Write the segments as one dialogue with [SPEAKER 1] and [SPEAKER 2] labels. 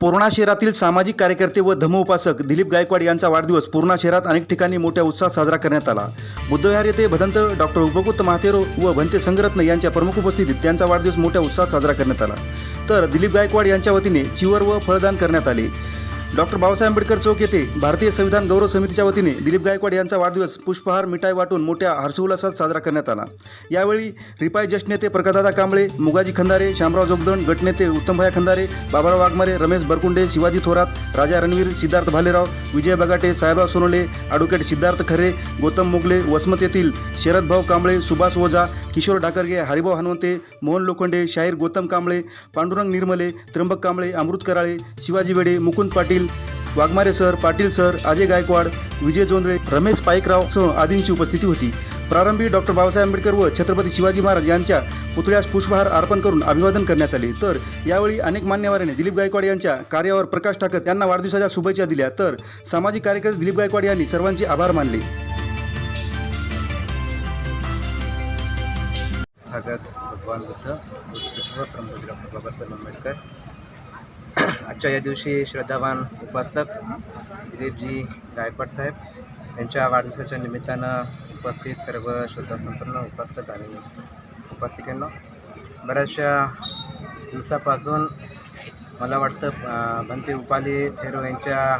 [SPEAKER 1] पूर्णा शहरातील सामाजिक कार्यकर्ते व धर्मोपासक दिलीप गायकवाड यांचा वाढदिवस पूर्णा शहरात अनेक ठिकाणी मोठ्या उत्साहात साजरा करण्यात आला. बुद्धविहार येथे भदंत डॉक्टर उपकृत महातेरो व भंते संगरत्न यांच्या प्रमुख उपस्थितीत त्यांचा वाढदिवस मोठ्या उत्साहात साजरा करण्यात आला. तर दिलीप गायकवाड यांच्या वतीने चिवर व फळदान करण्यात आले. डॉक्टर बाबासाहेब आंबेडकर चौक येथे भारतीय संविधान गौरव समितीच्या वतीने दिलीप गायकवाड यांचा वाढदिवस पुष्पहार मिठाई वाटून मोठ्या हर्षोल्लासात साजरा करण्यात आला. यावेळी रिपाय ज्येष्ठ नेते प्रकाशदादा कांबळे मुगाजी खंदारे शामराव जोगदंड गटनेते उत्तमभाया खंदारे बाबाराव वाघमारे रमेश बरकुंडे शिवाजी थोरात राजा रणवीर सिद्धार्थ भालेराव विजय बगाटे साहेबराव सोनोले ॲडव्होकेट सिद्धार्थ खरे गौतम मोगले वसमत येथील शरदभाऊ कांबळे सुभाष ओझा किशोर डाकरगे हरिभाऊ हनुमंते मोहन लोखंडे शाहीर गौतम कांबळे पांडुरंग निर्मले त्र्यंबक कांबळे अमृत कराळे शिवाजी वेडे मुकुंद पाटील वाघमारे सर पाटील सर अजय गायकवाड विजय जोंधळे रमेश पाईकराव सह आदींची उपस्थिती होती. प्रारंभी डॉक्टर बाबासाहेब आंबेडकर व छत्रपती शिवाजी महाराज यांच्या पुतळ्यास पुष्पहार अर्पण करून अभिवादन करण्यात आले. तर यावेळी अनेक मान्यवरांनी दिलीप गायकवाड यांच्या कार्यावर प्रकाश टाकत त्यांना वाढदिवसाच्या शुभेच्छा दिल्या. तर सामाजिक कार्यकर्ते दिलीप गायकवाड यांनी सर्वांचे आभार मानले.
[SPEAKER 2] भागात भगवान बुद्ध बुद्धसत्व प्रमुख डॉक्टर बाबासाहेब आंबेडकर. आजच्या या दिवशी श्रद्धावान उपासक दिलीपजी गायकवाड साहेब यांच्या वाढदिवसाच्या निमित्तानं उपस्थित सर्व श्रद्धासंपन्न उपासक आणि उपासिकांना बऱ्याचशा दिवसापासून मला वाटतं भंती भंते उपाली थेरो यांच्या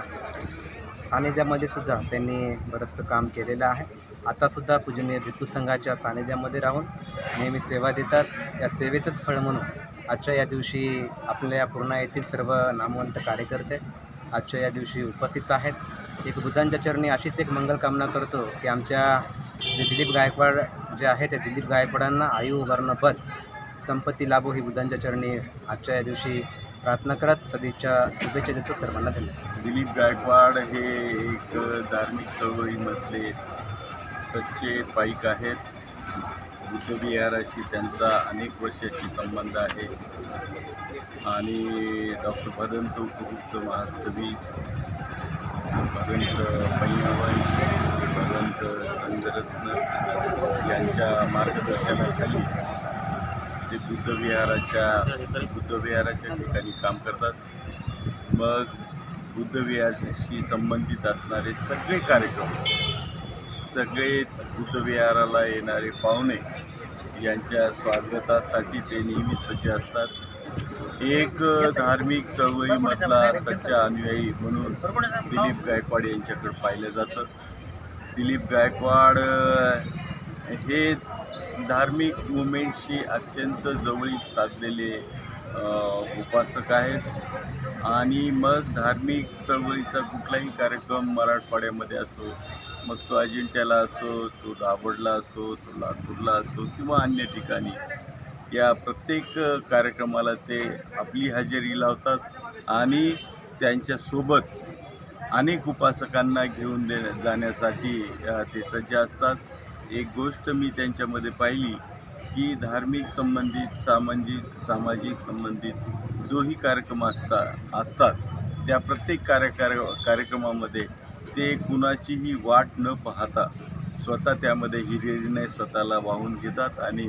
[SPEAKER 2] सानिध्यामध्ये सुद्धा त्यांनी बरंचसं काम केलेलं आहे. आतासुद्धा पूजनीय भिक्खू संघाच्या सानिध्यामध्ये राहून नेहमी सेवा देतात. या सेवेचंच फळ म्हणून आजच्या या दिवशी आपल्या पूर्णा येथील सर्व नामवंत कार्यकर्ते आजच्या या दिवशी उपस्थित आहेत. एक बुद्धांच्या चरणी अशीच एक मंगल कामना करतो की आमच्या जे दिलीप गायकवाड जे आहे ते दिलीप गायकवाडांना आयु वर्ण पद संपत्ती लाभो ही बुद्धांच्या चरणी आजच्या या दिवशी प्रार्थना करत सदिच्छा शुभेच्छा देतो सर्वांना धन्यवाद.
[SPEAKER 3] दिलीप गायकवाड हे एक धार्मिक चळवळीमधले सच्चे पाईक आहेत. बुद्धविहाराशी त्यांचा अनेक वर्षाशी संबंध आहे. आणि डॉक्टर भदंत उपयुक्त महास्तवी भदंत पैयावंश भदंत संगरत्न यांच्या मार्गदर्शनाखाली ते बुद्धविहाराच्या बुद्धविहाराच्या ठिकाणी काम करतात. मग बुद्धविहाराशी संबंधित असणारे सगळे कार्यक्रम सगळे बुद्धविहाराला येणारे पाहुणे यांच्या स्वागतासाठी ते नेहमी सज्ज असतात. एक धार्मिक चळवळीमधला सच्चा अनुयायी म्हणून दिलीप गायकवाड यांच्याकडे पाहिलं जातं. दिलीप गायकवाड हे धार्मिक मुवमेंटशी अत्यंत जवळीक साधलेले उपासक आहेत. आणि मग धार्मिक चळवळीचा कुठलाही कार्यक्रम मराठवाड्यामध्ये असो मग तो अजिंठ्याला असो तो दाभोडला असो तो लातूरला असो किंवा अन्य ठिकाणी या प्रत्येक कार्यक्रमाला ते आपली हजेरी लावतात आणि त्यांच्यासोबत अनेक उपासकांना घेऊन दे जाण्यासाठी ते सज्ज असतात. एक गोष्ट मी त्यांच्यामध्ये पाहिली की धार्मिक संबंधित सामाजिक सामाजिक संबंधित जोही कार्यक्रम असता असतात त्या प्रत्येक कार्य कार्य कार्यक्रमामध्ये ते कुणाचीही वाट न पाहता स्वतः त्यामध्ये हिरिरीने स्वतःला वाहून घेतात आणि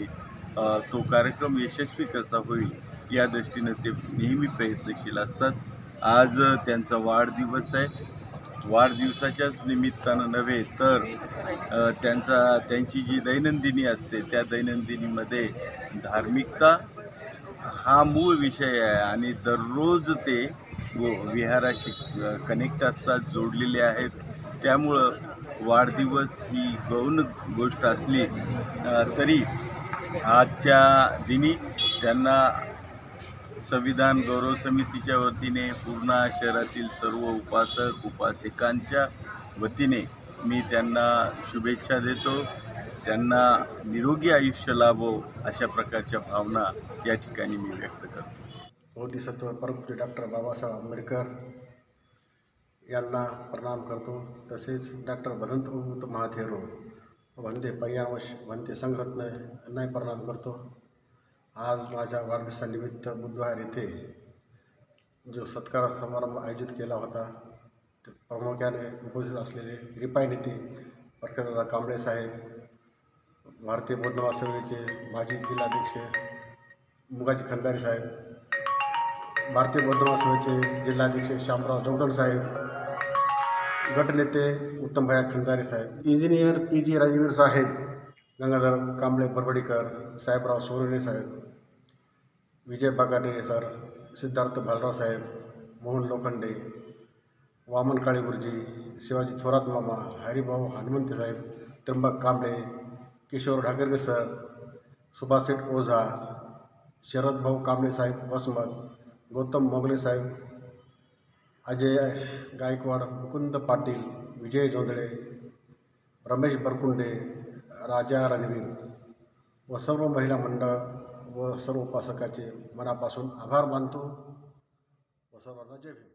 [SPEAKER 3] तो कार्यक्रम यशस्वी कसा होईल या दृष्टीनं ते नेहमी प्रयत्नशील असतात. आज त्यांचा वाढदिवस आहे. वाढदिवसाच्याच निमित्तानं नव्हे तर त्यांचा त्यांची जी दैनंदिनी असते त्या दैनंदिनीमध्ये धार्मिकता हा मूळ विषय आहे आणि दररोज ते गो विहाराशी कनेक्ट असतात जोडलेले आहेत. त्यामुळं वाढदिवस ही गौण गोष्ट असली तरी आजच्या दिनी त्यांना संविधान गौरव समितीच्या वतीने पूर्णा शहरातील सर्व उपासक उपासिकांच्या वतीने मी त्यांना शुभेच्छा देतो. त्यांना निरोगी आयुष्य लाभो अशा प्रकारच्या भावना या ठिकाणी मी व्यक्त करतो.
[SPEAKER 4] बोधिसत्व परमपूज्य डॉक्टर बाबासाहेब आंबेडकर यांना प्रणाम करतो. तसेच डॉक्टर भदंत उत महाथेरो वंदे पय्यावश वंदे संघरत्न यांनाही प्रणाम करतो. आज माझ्या वाढदिवसानिमित्त बुधवार येथे जो सत्कार समारंभ आयोजित केला होता ते प्रामुख्याने उपस्थित असलेले रिपाय नेते परखदादा कांबळे साहेब भारतीय बौद्ध माजी जिल्हाध्यक्ष मुगाजी खंदारी साहेब भारतीय बौद्ध सेवेचे जिल्हाध्यक्ष श्यामराव जोगदंड साहेब गटनेते उत्तमभया खंदारे साहेब इंजिनियर पी जी राजवीर साहेब गंगाधर कांबळे बरबडीकर साहेबराव सोनवणे साहेब विजय बागाटे सर सिद्धार्थ भालराव साहेब मोहन लोखंडे वामन काळे गुरुजी शिवाजी थोरात मामा हरिभाऊ हनुमंत साहेब त्र्यंबक कांबळे किशोर ढाकरगे सर सुभाषेट ओझा शरदभाऊ कांबळे साहेब वसमत गौतम मोगले साहेब अजय गायकवाड मुकुंद पाटील विजय जोंधळे रमेश बरकुंडे राजा रणवीर व सर्व महिला मंडळ व सर्व उपासकाचे मनापासून आभार मानतो व सर्वांना जय भीम.